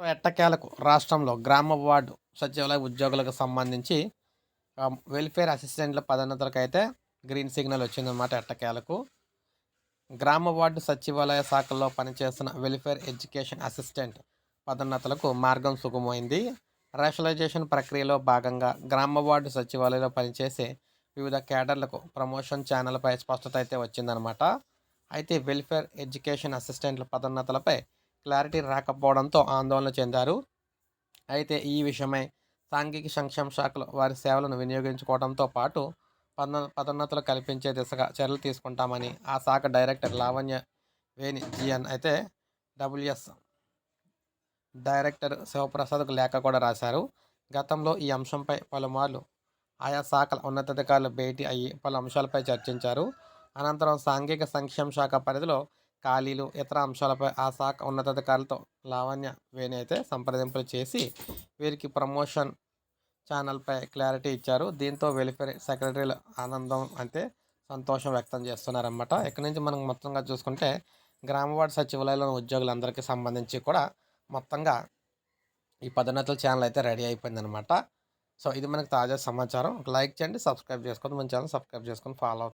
ఎట్టకేలకు రాష్ట్రంలో గ్రామ వార్డు సచివాలయ ఉద్యోగులకు సంబంధించి వెల్ఫేర్ అసిస్టెంట్ల పదోన్నతులకు అయితే గ్రీన్ సిగ్నల్ వచ్చిందన్నమాట ఎట్టకేలకు. గ్రామ వార్డు సచివాలయ శాఖల్లో పనిచేస్తున్న వెల్ఫేర్ ఎడ్యుకేషన్ అసిస్టెంట్ పదోన్నతులకు మార్గం సుగమైంది రేషనలైజేషన్ ప్రక్రియలో భాగంగా గ్రామ వార్డు సచివాలయంలో పనిచేసే వివిధ కేడర్లకు ప్రమోషన్ ఛానల్పై స్పష్టత అయితే వచ్చిందనమాట అయితే వెల్ఫేర్ ఎడ్యుకేషన్ అసిస్టెంట్ల పదోన్నతులపై క్లారిటీ రాకపోవడంతో ఆందోళన చెందారు. అయితే ఈ విషయమై సాంఘిక సంక్షేమ శాఖలో వారి సేవలను వినియోగించుకోవడంతో పాటు పద పదోన్నతులు కల్పించే దిశగా చర్యలు తీసుకుంటామని ఆ శాఖ director Lavanya Veni G N అయితే డబ్ల్యూఎస్ డైరెక్టర్ శివప్రసాద్కు లేఖ కూడా రాశారు. గతంలో ఈ అంశంపై పలుమార్లు ఆయా శాఖల ఉన్నతాధికారులు భేటీ అయ్యి పలు అంశాలపై చర్చించారు. అనంతరం సాంఘిక సంక్షేమ శాఖ పరిధిలో ఖాళీలు ఇతర అంశాలపై ఆ శాఖ ఉన్నతాధికారులతో లావణ్య వేణి అయితే సంప్రదింపులు చేసి వీరికి ప్రమోషన్ ఛానల్పై క్లారిటీ ఇచ్చారు. దీంతో వెల్ఫేర్ సెక్రటరీలు ఆనందం అంటే సంతోషం వ్యక్తం చేస్తున్నారన్నమాట. ఇక్కడ నుంచి మనం మొత్తంగా చూసుకుంటే గ్రామ సచివాలయంలో ఉద్యోగులందరికీ సంబంధించి కూడా మొత్తంగా ఈ పదోన్నతుల ఛానల్ అయితే రెడీ అయిపోయిందనమాట సో ఇది మనకు తాజా సమాచారం. లైక్ చేయండి సబ్స్క్రైబ్ చేసుకోండి. మన ఛానల్ సబ్స్క్రైబ్ చేసుకొని ఫాలో